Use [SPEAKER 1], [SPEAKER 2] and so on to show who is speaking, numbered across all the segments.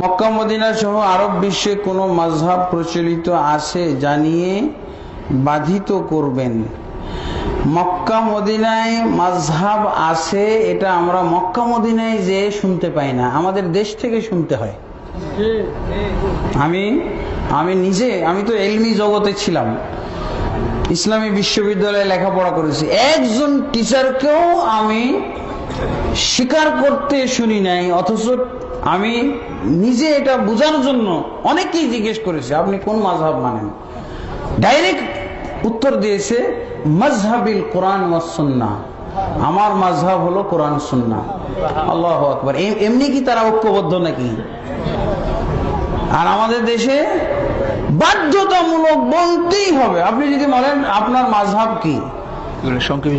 [SPEAKER 1] Mecca Medina সহ আরব বিশ্বে কোনো মাঝহাব প্রচলিত আছে জানিয়ে বাধিত করবেন। মক্কা মদিনায় মাঝহাব আছে, এটা আমরা মক্কা মদিনায় যে শুনতে পাই না, আমাদের দেশ থেকে শুনতে হয়। আমি আমি নিজে, আমি তো এলমি জগতে ছিলাম। ইসলামী বিশ্ববিদ্যালয়ে লেখাপড়া করেছি। একজন টিচারকেও আমি স্বীকার করতে শুনি নাই, অথচ আমি নিজে এটা বোঝার জন্য অনেকেই জিজ্ঞেস করেছে, আপনি কোন মাঝহাব মানেন? ডাইরেক্ট উত্তর দিয়েছে মজহাবিল কোরআন ওয়াসুন্না আমার মাঝহাব হলো কোরআন সুন্না আল্লাহ আকবর। এমনি কি তারা ঐক্যবদ্ধ নাকি? আর আমাদের দেশে বাধ্যতামূলক বলতেই হবে। আপনি যদি বলেন, আপনার মাঝহাব কি?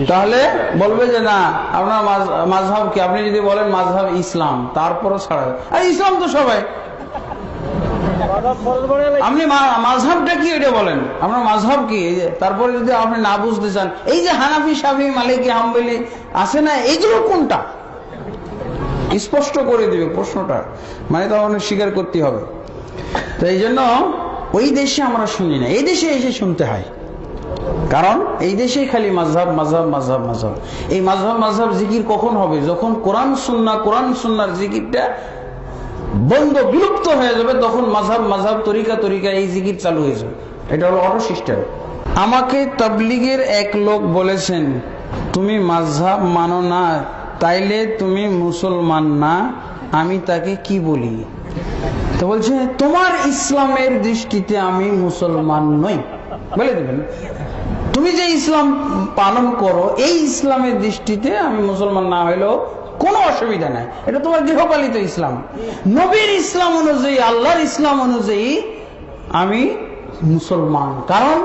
[SPEAKER 1] তাহলে বলবে যে না, আপনার মাঝ- মাঝহাব কি? আপনি যদি বলেন মাঝহাব ইসলাম, তারপরও ছাড়া ইসলাম তো সবাই। আপনি মাঝহাবটা কি বলেন? আপনার মাঝহাব কি? তারপরে যদি আপনি না বুঝতে চান, এই যে হানাফি সাফি মালিকি, হাম্বলি আছে না এইগুলো কোনটা? স্পষ্ট করে দিবে প্রশ্নটা মানে তখন স্বীকার করতে হবে। তো এই জন্য ওই দেশে আমরা শুনি না, এই দেশে এসে শুনতে হয়। কারণ এই দেশেই খালি মাঝহাব মাঝহাব মাঝহাব মাঝহাব এই মাঝহাব মাঝহাব জিকির কখন হবে? যখন কোরআন সুন্না কোরআন সুন্নার জিকিরটা বন্ধ, বিলুপ্ত হয়ে যাবে, তখন মাঝহাব মাঝহাব তরিকা তরিকা এই জিকির চালু হয়ে যাবে। এটা হলো অটো সিস্টেম আমাকে তাবলিগের এক লোক বলেছেন, তুমি মাঝহাব মানো না, তাইলে তুমি মুসলমান না, আমি তাকে কি বলি? তো বলছে, তোমার ইসলামের দৃষ্টিতে আমি মুসলমান নই। বলে দেবেন। তুমি যে ইসলাম পালন করো, এই ইসলামের দৃষ্টিতে আমি মুসলমান না হইলেও কোনো অসুবিধা নাই। এটা তোমার গৃহপালিত ইসলাম। নবীর ইসলাম অনুযায়ী, আল্লাহর ইসলাম অনুযায়ী আমি মুসলমান। কারণ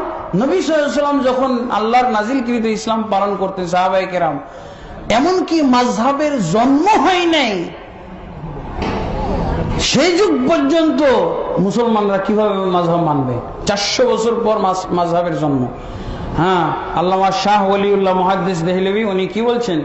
[SPEAKER 1] নবী সাল্লাম যখন আল্লাহর নাজিলকৃত ইসলাম পালন করতে সাহাবাই কেরাম, এমনকি মাঝহাবের জন্ম হয় নাই, সেই যুগ পর্যন্ত মুসলমানরা কীভাবে মাঝহাব মানবে? চারশো বছর পর মাঝহাবের জন্ম। হ্যাঁ আল্লামা শাহ ওলিউল্লাহ উনি কি বলছেন?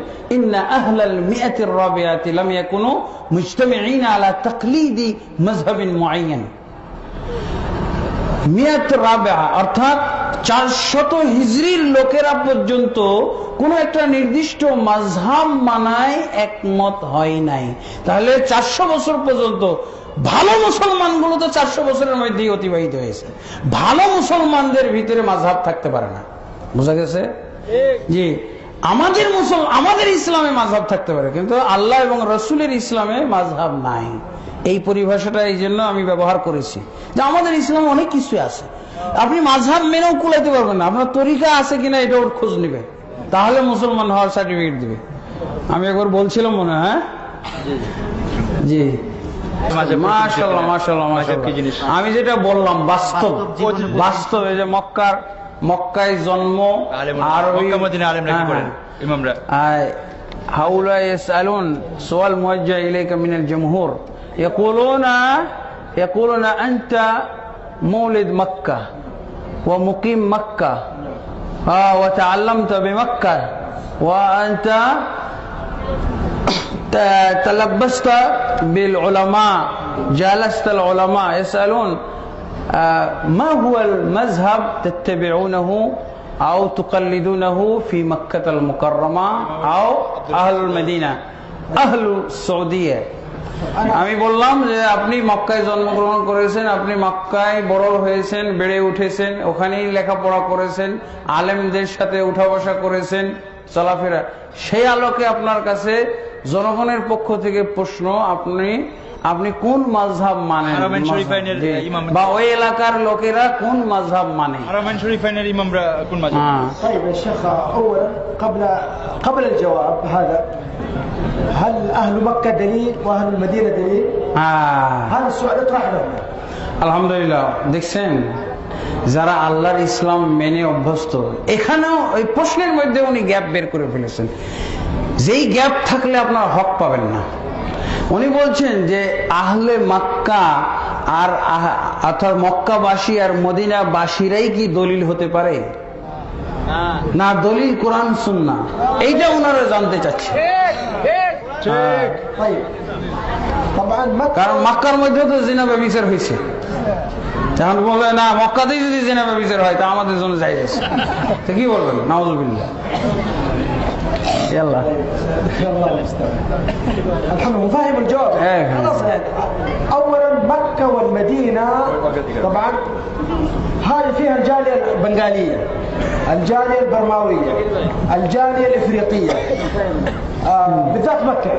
[SPEAKER 1] লোকেরা পর্যন্ত কোন একটা নির্দিষ্ট মাঝহাম মানায় একমত হয় নাই। তাহলে চারশো বছর পর্যন্ত ভালো মুসলমানগুলো তো চারশো বছরের মধ্যেই অতিবাহিত হয়েছে। ভালো মুসলমানদের ভিতরে মাঝহাব থাকতে পারে না। বোঝা গেছে? জি। আমাদের মুসল আমাদের ইসলামে মাঝহাব থাকতে পারে কিন্তু আল্লাহ এবং রসুলের ইসলামে মাঝহাব নাই। এই পরিভাষাটা এই জন্য আমি ব্যবহার করেছি। যে আমাদের ইসলামে অনেক কিছু আছে। আপনি মাঝহাব মেনেও কুলাইতে পারবেন না। আপনার তরিকা আছে কিনা এটা ওর খোঁজ নিবে। তাহলে মুসলমান হওয়ার সার্টিফিকেট দিবে। আমি একবার বলছিলাম মনে হয়? জি আমি যেটা বললাম বাস্তব বাস্তব এই যে মক্কার মক্কায় জন্ম আরবি
[SPEAKER 2] মক্কা মদিনা আলেমরা কি
[SPEAKER 1] হ্যাঁ,
[SPEAKER 2] করেন
[SPEAKER 1] হ্যাঁ।
[SPEAKER 2] ইমামরা
[SPEAKER 1] آه، هؤلاء يسألون سؤال موجه إليك من الجمهور يقولون يقولون أنت مولد مكة ومقيم مكة آه، وتعلمت بمكة وأنت ت- تلبست بالعلماء جالست العلماء يسألون آه، ما هو المذهب تتبعونه أو تقلدونه في مكة المكرمة أو أهل المدينة أهل السعودية আমি বললাম যে আপনি মক্কায় জন্মগ্রহণ করেছেন আপনি মক্কায় বড় হয়েছেন বেড়ে উঠেছেন ওখানেই লেখাপড়া করেছেন আলেমদের সাথে উঠা বসা করেছেন চলাফেরা সেই আলোকে আপনার কাছে জনগণের পক্ষ থেকে প্রশ্ন আপনি আপনি কোন মাঝহাব মানেন
[SPEAKER 2] হারামাইন শরীফাইনের
[SPEAKER 1] জি।
[SPEAKER 2] ইমাম।
[SPEAKER 1] বা ওই এলাকার লোকেরা কোন মাঝহাব মানে
[SPEAKER 2] হারামাইন শরীফাইনের ইমামরা কোন মাঝে
[SPEAKER 1] হ্যাঁ
[SPEAKER 3] طيب يا شيخ أولا قبل قبل الجواب هذا هل أهل مكة دليل وأهل المدينة دليل؟
[SPEAKER 1] হ্যাঁ
[SPEAKER 3] هذا السؤال اطرح لهم
[SPEAKER 1] আলহামদুলিল্লাহ দেখছেন যারা আল্লাহর ইসলাম মেনে অভ্যস্ত এখানেও ওই প্রশ্নের মধ্যে উনি গ্যাপ বের করে ফেলেছেন যেই গ্যাপ থাকলে আপনার হক পাবেন না উনি বলছেন যে আহলে মাক্কা আর অর্থাৎ মক্কাবাসী আর মদিনাবাসীরাই কি দলিল হতে পারে? না। দলিল কোরআন সুন্না। এইটা ওনারা জানতে চাচ্ছে। কারণ মক্কার মধ্যে তো জিনা বিচার হয়েছে। এখন বলবে না মক্কাতেই যদি জিনা বিচার হয় তা আমাদের জন্য যাই আছে। কি বলবেন? নজরুল্লাহ
[SPEAKER 3] يلا. يلا الحمد لله الجواب.
[SPEAKER 1] إيه،
[SPEAKER 3] خلاص اولا مكة والمدينة. طبعا هذه فيها الجالية البنغالية الجالية البرماوية الجالية الإفريقية. بالذات
[SPEAKER 2] مكة.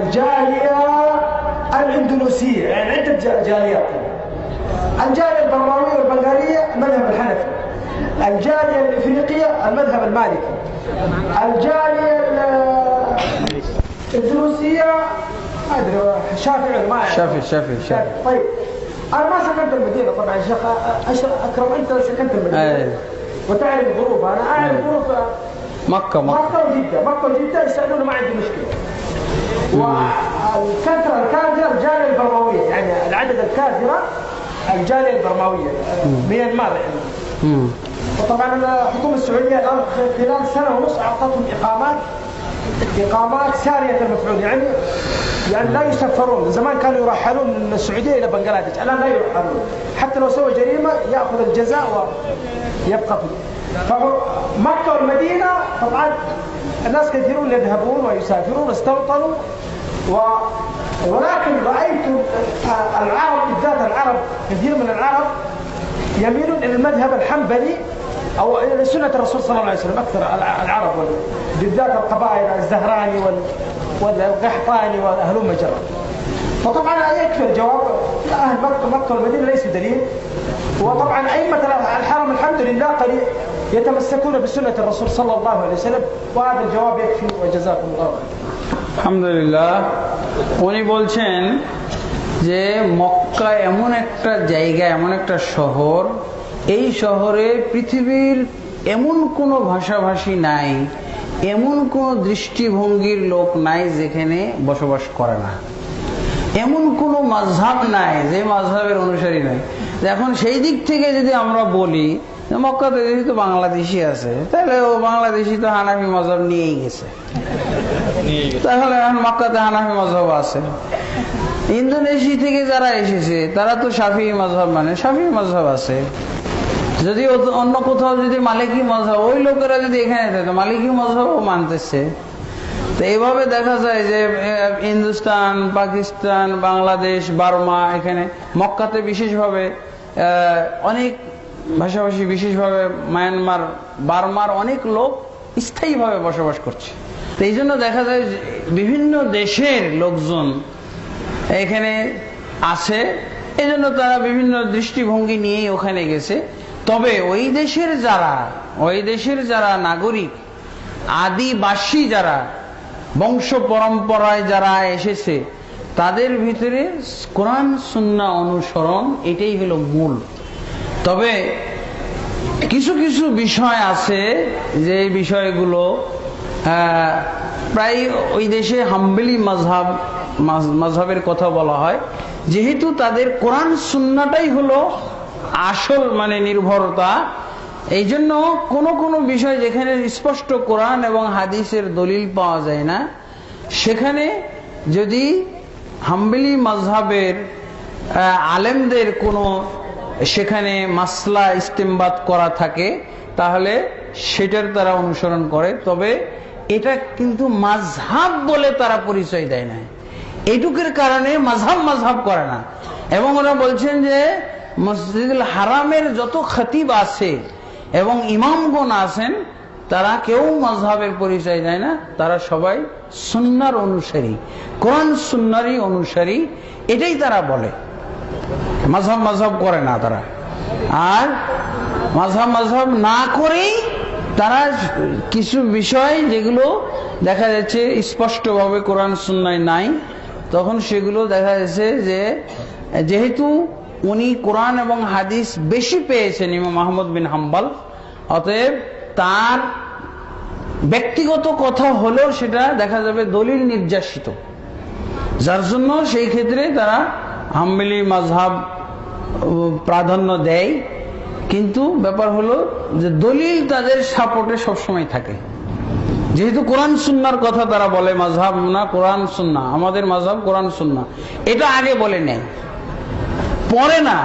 [SPEAKER 3] الجالية الإندونيسية. يعني عدة جاليات. الجالية البرماوية والبنغالية مذهب الحنفي. الجالية الإفريقية المذهب المالكي. الجالية الدروسية ما أدري شافعي ما
[SPEAKER 1] شافعي شافعي شافعي.
[SPEAKER 3] طيب أنا ما سكنت المدينة طبعا الشيخ شيخ أكرم أنت سكنت
[SPEAKER 1] المدينة.
[SPEAKER 3] وتعرف ظروفها أنا
[SPEAKER 1] أعرف
[SPEAKER 3] ظروف
[SPEAKER 1] مكة مكة.
[SPEAKER 3] مكة وجدة مكة وجدة يسألون ما عندي مشكلة. والكثرة الكافرة الجالية البرماوية يعني العدد الكافرة الجالية البرماوية ميانمار. يعني وطبعا الحكومة السعودية الآن خلال سنة ونص أعطتهم إقامات إقامات سارية المفعول يعني يعني لا يسفرون زمان كانوا يرحلون من السعودية إلى بنغلاديش. الآن لا يرحلون. حتى لو سوى جريمة يأخذ الجزاء ويبقى في فمكه والمدينة طبعا الناس كثيرون يذهبون ويسافرون استوطنوا. و ولكن رأيت العرب بالذات العرب كثير من العرب يميلون إلى المذهب الحنبلي. او الى سنه الرسول صلى الله عليه وسلم اكثر الع- العرب وال- بالذات القبائل الزهراني وال والقحطاني واهلهم جرى فطبعا يكفي الجواب اهل مكه مكه والمدينه ليسوا دليل وطبعا ائمه الحرم الحمد لله قد يتمسكون بسنه الرسول صلى الله عليه وسلم وهذا الجواب يكفي وجزاكم الله خير
[SPEAKER 1] আলহামদুলিল্লাহ উনি বলছেন যে মক্কা এমন একটা জায়গা এমন একটা শহর এই শহরে পৃথিবীর এমন কোনো ভাষাভাষী নাই, এমন কোনো দৃষ্টিভঙ্গির লোক নাই যেখানে বসবাস করে না। এমন কোনো মাঝহাব নাই যে মাঝহাবের অনুসারী নাই এখন সেই দিক থেকে যদি আমরা বলি মক্কাতে যেহেতু বাংলাদেশি আছে, তাহলে ও বাংলাদেশি তো হানাফি মজাব নিয়েই গেছে। তাহলে এখন মক্কাতে হানাফি মজহব আছে। ইন্দোনেশি থেকে যারা এসেছে, তারা তো সাফি মজহব মানে সাফি মজহব আছে। যদি ও- অন্য কোথাও যদি মালিকি মজহব, ওই লোকেরা যদি এখানে থাকে মালিকি মজহবও মানতেছে। তো এইভাবে দেখা যায় যে হিন্দুস্তান, পাকিস্তান, বাংলাদেশ, বার্মা এখানে মক্কাতে বিশেষভাবে অনেক ভাষাভাষী বিশেষভাবে মায়ানমার, বার্মার অনেক লোক স্থায়ীভাবে বসবাস করছে। তো এই জন্য দেখা যায় বিভিন্ন দেশের লোকজন এখানে আছে। এই জন্য তারা বিভিন্ন দৃষ্টিভঙ্গি নিয়েই ওখানে গেছে। তবে ওই দেশের যারা, ওই দেশের যারা নাগরিক, আদিবাসী যারা, বংশ পরম্পরায় যারা এসেছে, তাদের ভিতরে কোরআন, সুন্না অনুসরণ এটাই হলো মূল। তবে কিছু কিছু বিষয় আছে যে বিষয়গুলো প্রায় ওই দেশে হাম্বেলি মজহাব মজহাবের কথা বলা হয়। যেহেতু তাদের কোরআন, সুন্নাটাই হলো আসল মানে নির্ভরতা। এই জন্য কোনো কোনো বিষয় যেখানে স্পষ্ট কোরআন এবং হাদিসের দলিল পাওয়া যায় না, সেখানে যদি হাম্বেলি মজহাবের আলেমদের কোনো সেখানে মাসলা ইস্তেমবাদ করা থাকে, তাহলে সেটার তারা অনুসরণ করে। তবে এটা কিন্তু মাঝহাব বলে তারা পরিচয় দেয় না। এটুকের কারণে মাঝহাব মাঝহাব করে না। এবং ওরা বলছেন যে মসজিদুল হারামের যত খতিব আছে এবং ইমামগণ আছেন, তারা কেউ মাঝহাবের পরিচয় দেয় না, তারা সবাই সুন্নার অনুসারী, কোরআন সুন্নারই অনুসারী, এটাই তারা বলে। মাঝহাব মাঝহাব করে না তারা। আর মাঝহাব মাঝহাব না করেই তারা কিছু বিষয় যেগুলো দেখা যাচ্ছে স্পষ্টভাবে কোরআন সুন্নায় নাই, তখন সেগুলো দেখা যাচ্ছে যে যেহেতু উনি কোরআন এবং হাদিস বেশি পেয়েছেন ইমাম মাহমুদ বিন হাম্বাল। অতএব তার ব্যক্তিগত কথা হলেও সেটা দেখা যাবে দলিল নির্যাসিত। যার জন্য সেই ক্ষেত্রে তারা হাম্বেলি মাঝহাব প্রাধান্য দেয়। কিন্তু ব্যাপার হলো যে দলিল তাদের সাপোর্টে সবসময় থাকে। যেহেতু কোরআন সুন্নার কথা তারা বলে মাঝহাব না, কোরআন সুন্না আমাদের মাঝহাব কোরআন সুন্না এটা আগে বলে নেই পরে না।